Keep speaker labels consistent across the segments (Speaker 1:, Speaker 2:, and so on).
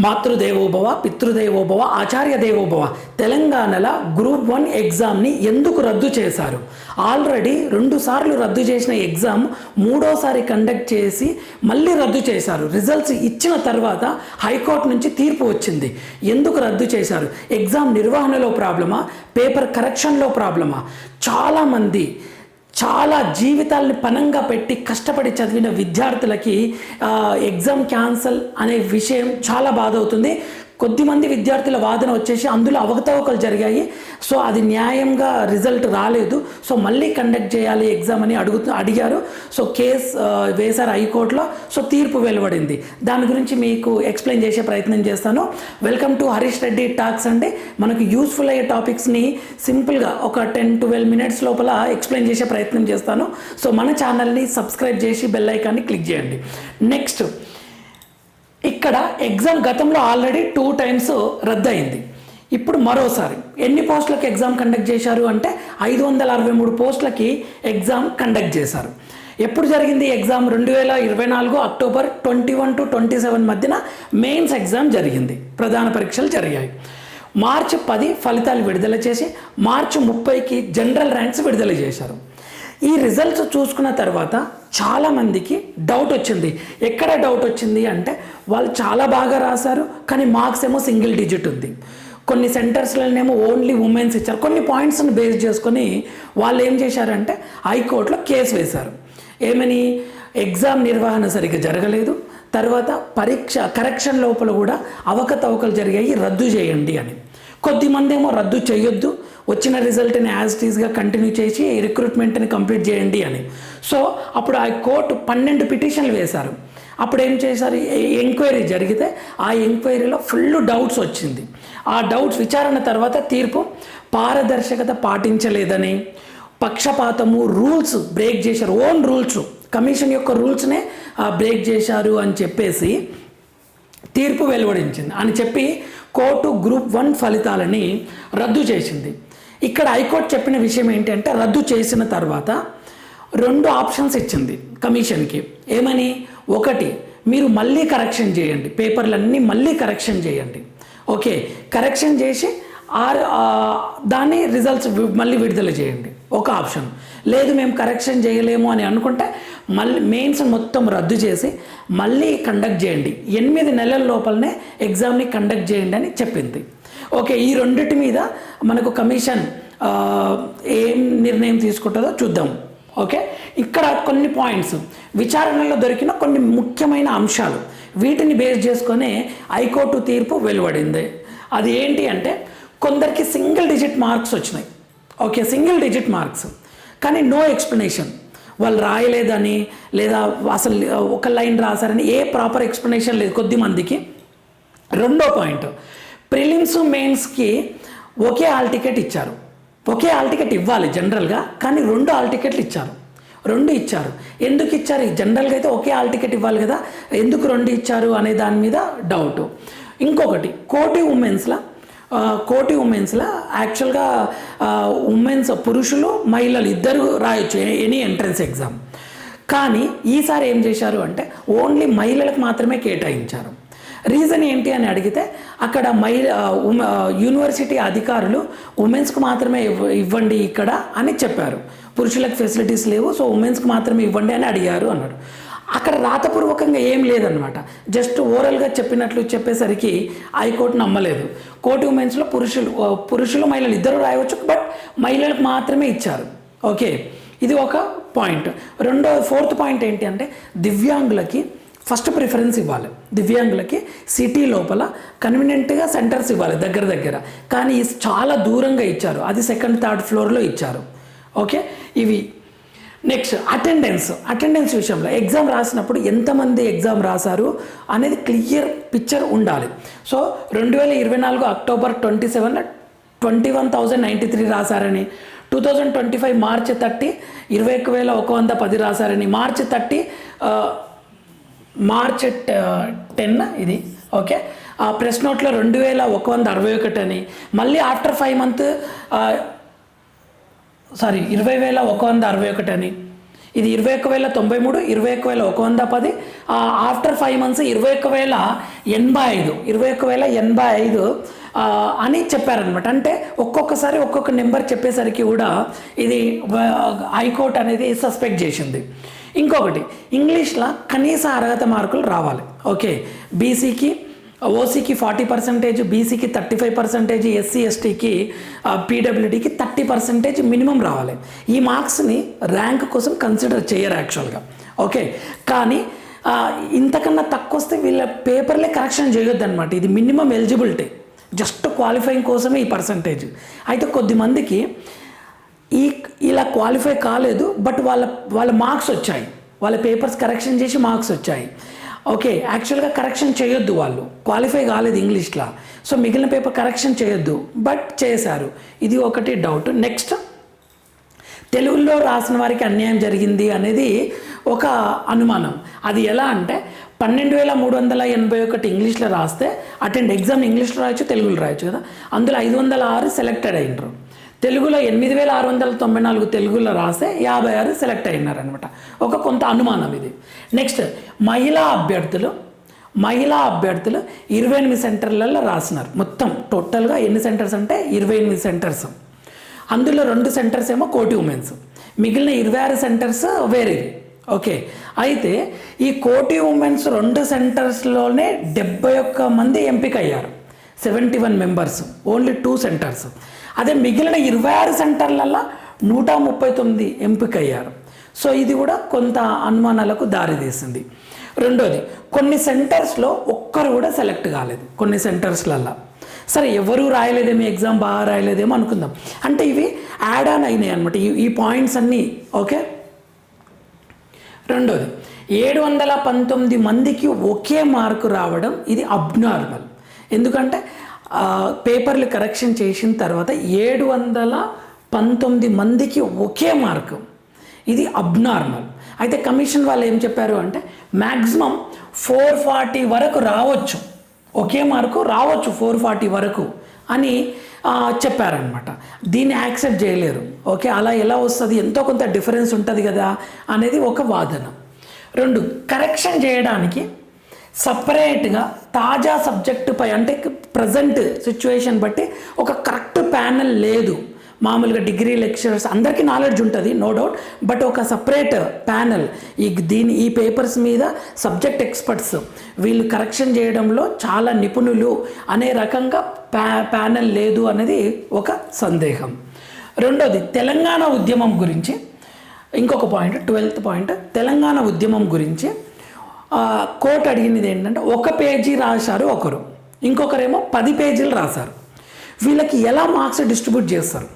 Speaker 1: మాతృదేవోభవ పితృదేవోభవ ఆచార్య దేవోభవ తెలంగాణలో group one ఎగ్జామ్ని ఎందుకు రద్దు చేశారు? ఆల్రెడీ రెండు సార్లు రద్దు చేసిన ఎగ్జామ్ మూడోసారి కండక్ట్ చేసి మళ్ళీ రద్దు చేశారు. రిజల్ట్స్ ఇచ్చిన తర్వాత హైకోర్టు నుంచి తీర్పు వచ్చింది. ఎందుకు రద్దు చేశారు? ఎగ్జామ్ నిర్వహణలో ప్రాబ్లమా? పేపర్ కరెక్షన్లో ప్రాబ్లమా? చాలామంది చాలా జీవితాల్ని పనంగా పెట్టి కష్టపడి చదివిన విద్యార్థులకి ఎగ్జామ్ క్యాన్సల్ అనే విషయం చాలా బాధ అవుతుంది కొద్దిమంది విద్యార్థుల వాదన వచ్చేసి అందులో అవకతవకలు జరిగాయి. సో అది న్యాయంగా రిజల్ట్ రాలేదు. సో మళ్ళీ కండక్ట్ చేయాలి ఎగ్జామ్ అని అడుగుతూ అడిగారు. సో కేస్ వేశారు హైకోర్టులో. సో తీర్పు వెలువడింది. దాని గురించి మీకు ఎక్స్ప్లెయిన్ చేసే ప్రయత్నం చేస్తాను. Welcome to Harish Reddy talks అండి. మనకు యూస్ఫుల్ అయ్యే టాపిక్స్ని సింపుల్గా ఒక టెన్ ట్వెల్వ్ మినిట్స్ లోపల ఎక్స్ప్లెయిన్ చేసే ప్రయత్నం చేస్తాను. సో మన ఛానల్ని సబ్స్క్రైబ్ చేసి బెల్ ఐకాన్ని క్లిక్ చేయండి. నెక్స్ట్ ఇక్కడ ఎగ్జామ్ గతంలో ఆల్రెడీ టూ టైమ్స్ రద్దయింది. ఇప్పుడు మరోసారి ఎన్ని పోస్టులకు ఎగ్జామ్ కండక్ట్ చేశారు అంటే ఐదు వందల అరవై మూడు పోస్టులకి ఎగ్జామ్ కండక్ట్ చేశారు. ఎప్పుడు జరిగింది ఎగ్జామ్ రెండు వేల ఇరవై నాలుగు October twenty one to twenty seven మధ్యన మెయిన్స్ ఎగ్జామ్ జరిగింది. ప్రధాన పరీక్షలు జరిగాయి. మార్చి పది ఫలితాలు విడుదల చేసి మార్చి ముప్పైకి జనరల్ ర్యాంక్స్ విడుదల చేశారు. ఈ రిజల్ట్స్ చూసుకున్న తర్వాత చాలామందికి డౌట్ వచ్చింది. ఎక్కడ డౌట్ వచ్చింది అంటే వాళ్ళు చాలా బాగా రాశారు కానీ మార్క్స్ ఏమో సింగిల్ డిజిట్ ఉంది. కొన్ని సెంటర్స్లోనేమో ఓన్లీ ఉమెన్స్ ఇచ్చారు. కొన్ని పాయింట్స్ని బేస్ చేసుకొని వాళ్ళు ఏం చేశారంటే హైకోర్టులో కేసు వేశారు. ఏమని? ఎగ్జామ్ నిర్వహణ సరిగ్గా జరగలేదు. తర్వాత పరీక్ష కరెక్షన్ లోపల కూడా అవకతవకలు జరిగాయి రద్దు చేయండి అని. కొద్దిమంది ఏమో రద్దు చేయొద్దు. వచ్చిన రిజల్ట్ని యాజ్ టీజ్గా కంటిన్యూ చేసి రిక్రూట్మెంట్ని కంప్లీట్ చేయండి అని. సో అప్పుడు ఆ కోర్టు పన్నెండు పిటిషన్లు వేశారు. అప్పుడు ఏం చేశారు? ఎంక్వైరీ జరిగితే ఆ ఎంక్వైరీలో ఫుల్ డౌట్స్ వచ్చింది. ఆ డౌట్స్ విచారణ తర్వాత తీర్పు పారదర్శకత పాటించలేదని. పక్షపాతము రూల్స్ బ్రేక్ చేశారు. ఓన్ రూల్స్ కమిషన్ యొక్క రూల్స్నే బ్రేక్ చేశారు అని చెప్పేసి తీర్పు వెలువడించింది. అని చెప్పి కోర్టు గ్రూప్ వన్ ఫలితాలని రద్దు చేసింది. ఇక్కడ హైకోర్టు చెప్పిన విషయం ఏంటంటే రద్దు చేసిన తర్వాత రెండు ఆప్షన్స్ ఇచ్చింది కమిషన్కి. ఏమని? ఒకటి మీరు మళ్ళీ కరెక్షన్ చేయండి. పేపర్లన్నీ మళ్ళీ కరెక్షన్ చేయండి. ఓకే కరెక్షన్ చేసి ఆర్ దాన్ని దాని రిజల్ట్స్ మళ్ళీ విడుదల చేయండి. ఒక ఆప్షన్. లేదు మేము కరెక్షన్ చేయలేము అని అనుకుంటే మళ్ళీ మెయిన్స్ మొత్తం రద్దు చేసి మళ్ళీ కండక్ట్ చేయండి. ఎనిమిది నెలల లోపలనే ఎగ్జామ్ని కండక్ట్ చేయండి అని చెప్పింది. ఓకే ఈ రెండింటి మీద మనకు కమిషన్ ఏం నిర్ణయం తీసుకుంటుందో చూద్దాం. ఓకే ఇక్కడ కొన్ని పాయింట్స్ విచారణలో దొరికిన కొన్ని ముఖ్యమైన అంశాలు. వీటిని బేస్ చేసుకొని హైకోర్టు తీర్పు వెలువడింది. అది ఏంటి అంటే కొందరికి సింగిల్ డిజిట్ మార్క్స్ వచ్చినాయి. ఓకే సింగిల్ డిజిట్ మార్క్స్ కానీ నో ఎక్స్ప్లెనేషన్ వాళ్ళు రాయలేదని లేదా అసలు ఒక లైన్ రాశారని ఏ ప్రాపర్ ఎక్స్ప్లెనేషన్ లేదు కొద్ది మందికి. రెండో పాయింట్ ప్రిలిమ్స్ మెయిన్స్కి ఒకే హాల్ టికెట్ ఇచ్చారు. ఒకే హాల్ టికెట్ ఇవ్వాలి జనరల్గా కానీ రెండు హాల్ టికెట్లు ఇచ్చారు. రెండు ఇచ్చారు. ఎందుకు ఇచ్చారు? జనరల్గా అయితే ఒకే హాల్ టికెట్ ఇవ్వాలి కదా ఎందుకు రెండు ఇచ్చారు అనే దాని మీద డౌట్. ఇంకొకటి కోటి ఉమెన్స్లో కోటి ఉమెన్స్లో యాక్చువల్గా ఉమెన్స్ పురుషులు మహిళలు ఇద్దరు రాయొచ్చు ఎనీ ఎంట్రన్స్ ఎగ్జామ్. కానీ ఈసారి ఏం చేశారు అంటే ఓన్లీ మహిళలకు మాత్రమే కేటాయించారు. రీజన్ ఏంటి అని అడిగితే అక్కడ మహిళ యూనివర్సిటీ అధికారులు ఉమెన్స్కి మాత్రమే ఇవ్వ- ఇవ్వండి ఇక్కడ అని చెప్పారు. పురుషులకు ఫెసిలిటీస్ లేవు సో ఉమెన్స్కి మాత్రమే ఇవ్వండి అని అడిగారు అన్నాడు అక్కడ రాతపూర్వకంగా ఏం లేదనమాట జస్ట్ ఓరల్గా చెప్పినట్లు చెప్పేసరికి హైకోర్టు నమ్మలేదు. కోర్టు ఉమెన్స్లో పురుషులు పురుషులు మహిళలు ఇద్దరు రాయవచ్చు బట్ మహిళలకు మాత్రమే ఇచ్చారు. ఓకే ఇది ఒక పాయింట్. రెండో ఫోర్త్ పాయింట్ ఏంటి అంటే దివ్యాంగులకి ఫస్ట్ ప్రిఫరెన్స్ ఇవ్వాలి. దివ్యాంగులకి సిటీ లోపల కన్వీనియంట్గా సెంటర్స్ ఇవ్వాలి దగ్గర దగ్గర. కానీ చాలా దూరంగా ఇచ్చారు. అది సెకండ్ థర్డ్ ఫ్లోర్లో ఇచ్చారు. ఓకే ఇవి నెక్స్ట్ అటెండెన్స్ అటెండెన్స్ విషయంలో ఎగ్జామ్ రాసినప్పుడు ఎంతమంది ఎగ్జామ్ రాశారు అనేది క్లియర్ పిక్చర్ ఉండాలి. సో రెండు వేల ఇరవై నాలుగు October twenty seven twenty one thousand ninety three రాశారని two thousand twenty five March thirty ఇరవై ఒక వేల ఒక వంద పది రాశారని మార్చి థర్టీ మార్చ్ టెన్ ఇది ఓకే ఆ ప్రెస్ నోట్లో రెండు వేల ఒక వంద అరవై ఒకటి అని మళ్ళీ ఆఫ్టర్ ఫైవ్ మంత్ సారీ ఇరవై వేల ఒక వంద అరవై ఒకటి అని. ఇది ఇరవై ఒక్క వేల తొంభై మూడు ఇరవై ఒక్క వేల ఒక వంద పది ఆఫ్టర్ ఫైవ్ మంత్స్ ఇరవై ఒక్క వేల ఎనభై ఐదు ఇరవై ఒక్క వేల ఎనభై ఐదు అని చెప్పారనమాట అంటే ఒక్కొక్కసారి ఒక్కొక్క నెంబర్ చెప్పేసరికి కూడా ఇది హైకోర్టు అనేది సస్పెక్ట్ చేసింది. ఇంకొకటి ఇంగ్లీష్లో కనీస అర్హత మార్కులు రావాలి. ఓకే బీసీకి ఓసీకి ఫార్టీ పర్సెంటేజ్ బీసీకి థర్టీ ఫైవ్ పర్సెంటేజ్ ఎస్సీ ఎస్టీకి పీడబ్ల్యూడీకి థర్టీ పర్సెంటేజ్ మినిమం రావాలి. ఈ మార్క్స్ని ర్యాంక్ కోసం కన్సిడర్ చేయరు యాక్చువల్గా ఓకే? కానీ ఇంతకన్నా తక్కువ వస్తే వీళ్ళ పేపర్లే కరెక్షన్ చేయొద్దు అనమాట ఇది మినిమం ఎలిజిబిలిటీ. జస్ట్ క్వాలిఫైయింగ్ కోసమే ఈ పర్సంటేజ్ అయితే కొద్దిమందికి ఈ ఇలా క్వాలిఫై కాలేదు బట్ వాళ్ళ వాళ్ళ మార్క్స్ వచ్చాయి. వాళ్ళ పేపర్స్ కరెక్షన్ చేసి మార్క్స్ వచ్చాయి. ఓకే యాక్చువల్గా కరెక్షన్ చేయొద్దు వాళ్ళు. క్వాలిఫై కాలేదు ఇంగ్లీష్లో సో మిగిలిన పేపర్ కరెక్షన్ చేయొద్దు. బట్ చేశారు. ఇది ఒకటి డౌట్ నెక్స్ట్ తెలుగులో రాసిన వారికి అన్యాయం జరిగింది అనేది ఒక అనుమానం. అది ఎలా అంటే పన్నెండు వేల మూడు వందల ఎనభై ఒకటి ఇంగ్లీష్లో రాస్తే అటెండ్ ఎగ్జామ్ ఇంగ్లీష్లో రాయొచ్చు తెలుగులో రాయొచ్చు కదా. అందులో ఐదు వందల ఆరు సెలెక్టెడ్ అయినరు. తెలుగులో ఎనిమిది వేల ఆరు వందల తొంభై నాలుగు తెలుగులో రాసే యాభై ఆరు సెలెక్ట్ అయినారనమాట ఒక కొంత అనుమానం ఇది. నెక్స్ట్ మహిళా అభ్యర్థులు మహిళా అభ్యర్థులు ఇరవై ఎనిమిది సెంటర్లలో రాసినారు. మొత్తం టోటల్గా ఎన్ని సెంటర్స్ అంటే ఇరవై ఎనిమిది సెంటర్స్. అందులో రెండు సెంటర్స్ ఏమో కోటి ఉమెన్స్. మిగిలిన ఇరవై ఆరు సెంటర్స్ వేరేవి. ఓకే. అయితే ఈ కోటి ఉమెన్స్ రెండు సెంటర్స్లోనే డెబ్బై ఒక్క మంది ఎంపిక అయ్యారు seventy one members. Only two centres. అదే మిగిలిన ఇరవై ఆరు సెంటర్లలో నూట ముప్పై తొమ్మిది ఎంపికయ్యారు. సో ఇది కూడా కొంత అనుమానాలకు దారితీసింది. రెండోది కొన్ని సెంటర్స్లో ఒక్కరు కూడా సెలెక్ట్ కాలేదు కొన్ని సెంటర్స్లల్లో. సరే ఎవరూ రాయలేదేమో ఎగ్జామ్ బాగా రాయలేదేమో అనుకుందాం. అంటే ఇవి యాడ్ ఆన్ అయినాయి అనమాట ఈ ఈ పాయింట్స్ అన్నీ ఓకే? రెండోది ఏడు వందల పంతొమ్మిది మందికి ఒకే మార్కు రావడం ఇది అబ్నార్మల్. ఎందుకంటే పేపర్లు కరెక్షన్ చేసిన తర్వాత ఏడు వందల పంతొమ్మిది మందికి ఒకే మార్కు. ఇది అబ్నార్మల్. అయితే కమిషన్ వాళ్ళు ఏం చెప్పారు అంటే మ్యాక్సిమం ఫోర్ ఫార్టీ వరకు రావచ్చు. ఒకే మార్కు రావచ్చు ఫోర్ ఫార్టీ వరకు అని చెప్పారనమాట దీన్ని యాక్సెప్ట్ చేయలేరు. ఓకే అలా ఎలా వస్తుంది? ఎంతో కొంత డిఫరెన్స్ ఉంటుంది కదా? అనేది ఒక వాదన. రెండు కరెక్షన్ చేయడానికి సపరేట్గా తాజా సబ్జెక్టుపై అంటే ప్రజెంట్ సిచ్యువేషన్ బట్టి ఒక కరెక్ట్ ప్యానల్ లేదు. మామూలుగా డిగ్రీ లెక్చరర్స్ అందరికీ నాలెడ్జ్ ఉంటుంది నో డౌట్. బట్ ఒక సపరేట్ ప్యానల్ ఈ దీని ఈ పేపర్స్ మీద సబ్జెక్ట్ ఎక్స్పర్ట్స్ వీళ్ళు కరెక్షన్ చేయడంలో చాలా నిపుణులు అనే రకంగా ప్యా ప్యానల్ లేదు అనేది ఒక సందేహం. రెండోది తెలంగాణ ఉద్యమం గురించి. ఇంకొక పాయింట్ ట్వెల్త్ పాయింట్ తెలంగాణ ఉద్యమం గురించి. కోర్టు అడిగినది ఏంటంటే ఒక పేజీ రాశారు ఒకరు. ఇంకొకరేమో పది పేజీలు రాశారు. వీళ్ళకి ఎలా మార్క్స్ డిస్ట్రిబ్యూట్ చేస్తారు?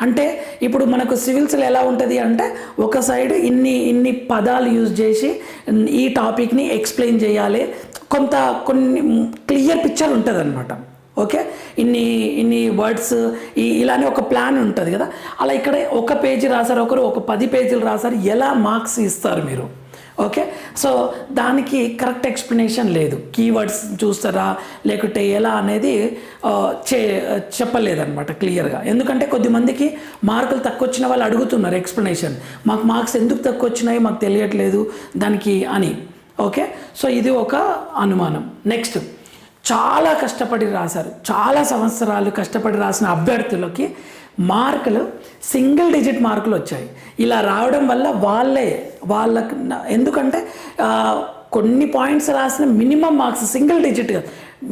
Speaker 1: అంటే ఇప్పుడు మనకు సివిల్స్లో ఎలా ఉంటుంది అంటే ఒక సైడ్ ఇన్ని ఇన్ని పదాలు యూజ్ చేసి ఈ టాపిక్ని ఎక్స్ప్లెయిన్ చేయాలి. కొంత కొన్ని క్లియర్ పిక్చర్ ఉంటుంది అనమాట ఓకే? ఇన్ని ఇన్ని వర్డ్స్ ఈ ఇలానే ఒక ప్లాన్ ఉంటుంది కదా. అలా ఇక్కడ ఒక పేజీ రాశారు ఒకరు ఒక పది పేజీలు రాశారు. ఎలా మార్క్స్ ఇస్తారు మీరు? ఓకే? సో దానికి కరెక్ట్ ఎక్స్ప్లెనేషన్ లేదు. కీవర్డ్స్ చూస్తారా? లేకుంటే ఎలా అనేది చే చెప్పలేదన్నమాట క్లియర్గా. ఎందుకంటే కొద్దిమందికి మార్కులు తక్కువ వచ్చిన వాళ్ళు అడుగుతున్నారు ఎక్స్ప్లెనేషన్. మాకు మార్క్స్ ఎందుకు తక్కువ వచ్చినాయో మాకు తెలియట్లేదు దానికి అని. ఓకే? సో ఇది ఒక అనుమానం. నెక్స్ట్ చాలా కష్టపడి రాశారు. చాలా సంవత్సరాలు కష్టపడి రాసిన అభ్యర్థులకి మార్కులు సింగిల్ డిజిట్ మార్కులు వచ్చాయి. ఇలా రావడం వల్ల వాళ్ళే వాళ్ళకు ఎందుకంటే కొన్ని పాయింట్స్ రాసిన minimum marks single digit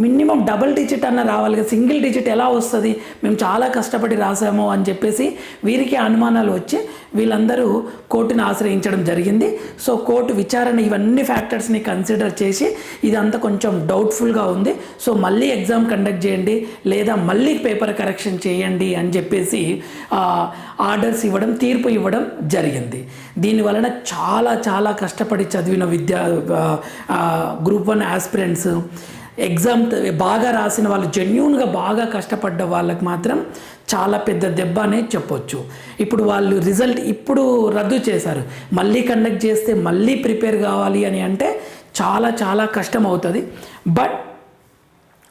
Speaker 1: minimum double digit అన్న రావాలి కదా. సింగిల్ డిజిట్ ఎలా వస్తుంది? మేము చాలా కష్టపడి రాసాము అని చెప్పేసి వీరికి అనుమానాలు వచ్చి వీళ్ళందరూ కోర్టుని ఆశ్రయించడం జరిగింది. సో కోర్టు విచారణ ఇవన్నీ ఫ్యాక్టర్స్ని కన్సిడర్ చేసి ఇదంతా కొంచెం డౌట్ఫుల్గా ఉంది. సో మళ్ళీ ఎగ్జామ్ కండక్ట్ చేయండి లేదా మళ్ళీ పేపర్ కరెక్షన్ చేయండి అని చెప్పేసి ఆర్డర్స్ ఇవ్వడం తీర్పు ఇవ్వడం జరిగింది. దీని వలన చాలా చాలా కష్టపడి చదివిన విద్యా గ్రూప్ వన్ ఆస్పిరెంట్స్ ఎగ్జామ్ బాగా రాసిన వాళ్ళు జెన్యున్గా బాగా కష్టపడ్డ వాళ్ళకి మాత్రం చాలా పెద్ద దెబ్బ అనే చెప్పొచ్చు. ఇప్పుడు వాళ్ళు రిజల్ట్ ఇప్పుడు రద్దు చేశారు. మళ్ళీ కండక్ట్ చేస్తే మళ్ళీ ప్రిపేర్ కావాలి అని అంటే చాలా చాలా కష్టం అవుతుంది. బట్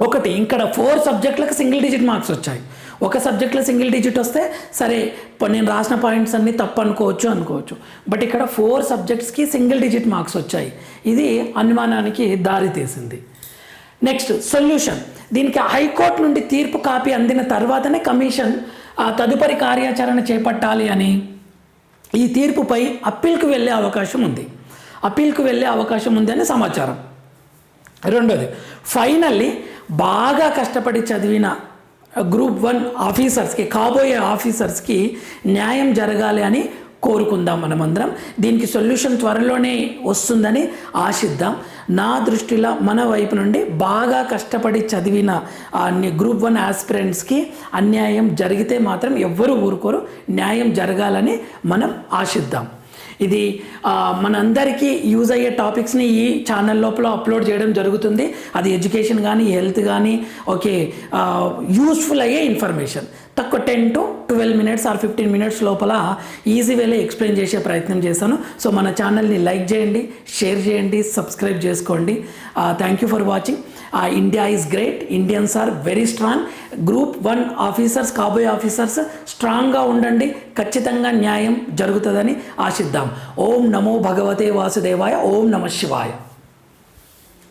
Speaker 1: ఒకటి ఇక్కడ ఫోర్ సబ్జెక్టులకు సింగిల్ డిజిట్ మార్క్స్ వచ్చాయి. ఒక సబ్జెక్ట్లో సింగిల్ డిజిట్ వస్తే సరే నేను రాసిన పాయింట్స్ అన్నీ తప్పు అనుకోవచ్చు అనుకోవచ్చు. బట్ ఇక్కడ ఫోర్ సబ్జెక్ట్స్కి సింగిల్ డిజిట్ మార్క్స్ వచ్చాయి. ఇది అనుమానానికి దారి తీసింది. నెక్స్ట్ సొల్యూషన్ దీనికి హైకోర్టు నుండి తీర్పు కాపీ అందిన తర్వాతనే కమిషన్ ఆ తదుపరి కార్యాచరణ చేపట్టాలి అని ఈ తీర్పుపై అప్పీల్కి వెళ్ళే అవకాశం ఉంది. అప్పీల్కు వెళ్ళే అవకాశం ఉంది అని సమాచారం. రెండోది ఫైనల్లీ బాగా కష్టపడి చదివిన గ్రూప్ వన్ ఆఫీసర్స్కి కాబోయే ఆఫీసర్స్కి న్యాయం జరగాలి అని కోరుకుందాం మనమందరం. దీనికి సొల్యూషన్ త్వరలోనే వస్తుందని ఆశిద్దాం. నా దృష్టిలో మన వైపు నుండి బాగా కష్టపడి చదివిన అన్ని గ్రూప్ వన్ ఆస్పిరెంట్స్కి అన్యాయం జరిగితే మాత్రం ఎవ్వరూ ఊరుకోరు. న్యాయం జరగాలని మనం ఆశిద్దాం. ఇది మనందరికీ యూజ్ అయ్యే టాపిక్స్ని ఈ ఛానల్ లోపల అప్లోడ్ చేయడం జరుగుతుంది. అది ఎడ్యుకేషన్ కానీ హెల్త్ కానీ ఓకే యూస్ఫుల్ అయ్యే ఇన్ఫర్మేషన్. తక్కువ ten to twelve minutes or fifteen minutes లోపల ఈజీ వేలో ఎక్స్ప్లెయిన్ చేసే ప్రయత్నం చేశాను. సో మన ఛానల్ని లైక్ చేయండి షేర్ చేయండి సబ్స్క్రైబ్ చేసుకోండి. Thank you for watching India is great Indians are very strong group one officers కాబోయే ఆఫీసర్స్ స్ట్రాంగ్గా ఉండండి. ఖచ్చితంగా న్యాయం జరుగుతుందని ఆశిద్దాం. ఓం నమో భగవతే వాసుదేవాయ ఓం నమ శివాయ.